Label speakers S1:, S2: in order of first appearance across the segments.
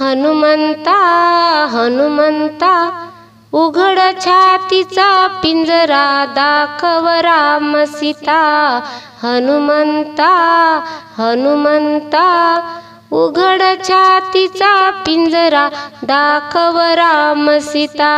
S1: हनुमंता हनुमंता उघड छातीचा पिंजरा दाखव राम सीता. हनुमंता हनुमंता उघड छातीचा पिंजरा दाखव राम सीता.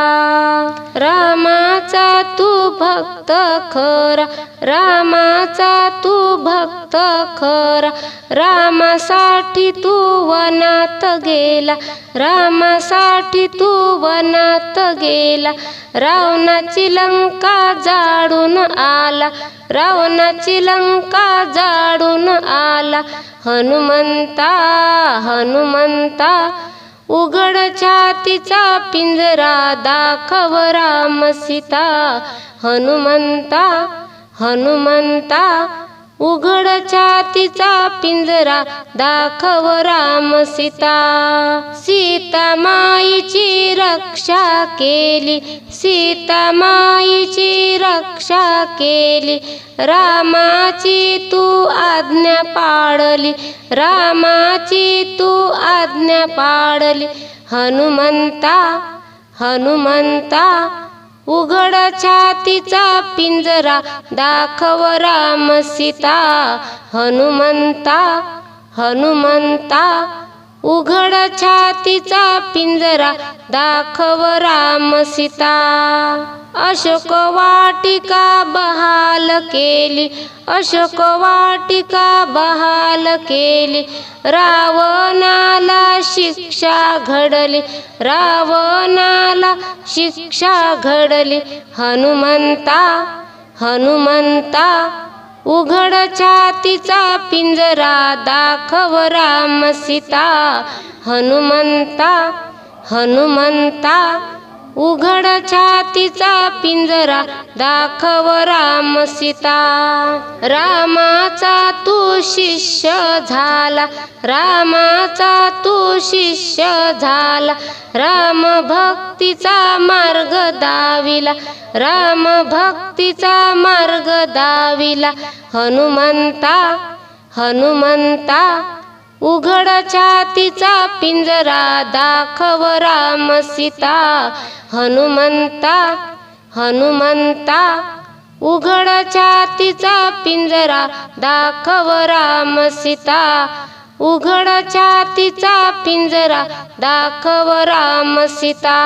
S1: रामाचा तू भक्त खरा रामाचा तू भक्त खरा. रामासाठी तू वनात गेला रामासाठी तू वनात गेला. रावणाची लंका जाडून आला रावणाची लंका जाडून आला. हनुमंता हनुमंता उघड छातीचा पिंजरा दाखव राम सीता. हनुमंता हनुमंता उघड छातीचा पिंजरा दाखव राम सीता. सीता माईची रक्षा केली. सीता माईची रक्षा केली. रामाची तू आज्ञा पाळली रामाची तू आज्ञा पाळली हनुमंता हनुमंता उघड छातीचा पिंजरा दाखव राम सीता. हनुमंता हनुमंता उघड छातीचा पिंजरा दाखव राम सीता. अशोक वाटिका बहाल केली. अशोक वाटिका बहाल केली. रावणाला शिक्षा घडली. रावणाला शिक्षा घडली. हनुमंता हनुमंता उघड छातीचा पिंजरा दाखव राम सीता. हनुमंता हनुमंता उघड छातीचा पिंजरा दाखव राम सीता. रामाचा तू शिष्य झाला रामाचा तू शिष्य झाला. राम भक्तीचा मार्ग दाविला राम भक्तीचा मार्ग दाविला. हनुमंता हनुमंता उघड छातीचा पिंजरा दाखव राम सीता. हनुमंता हनुमंता उघड छातीचा पिंजरा दाखव राम सीता. उघड छातीचा पिंजरा दाखव राम सीता.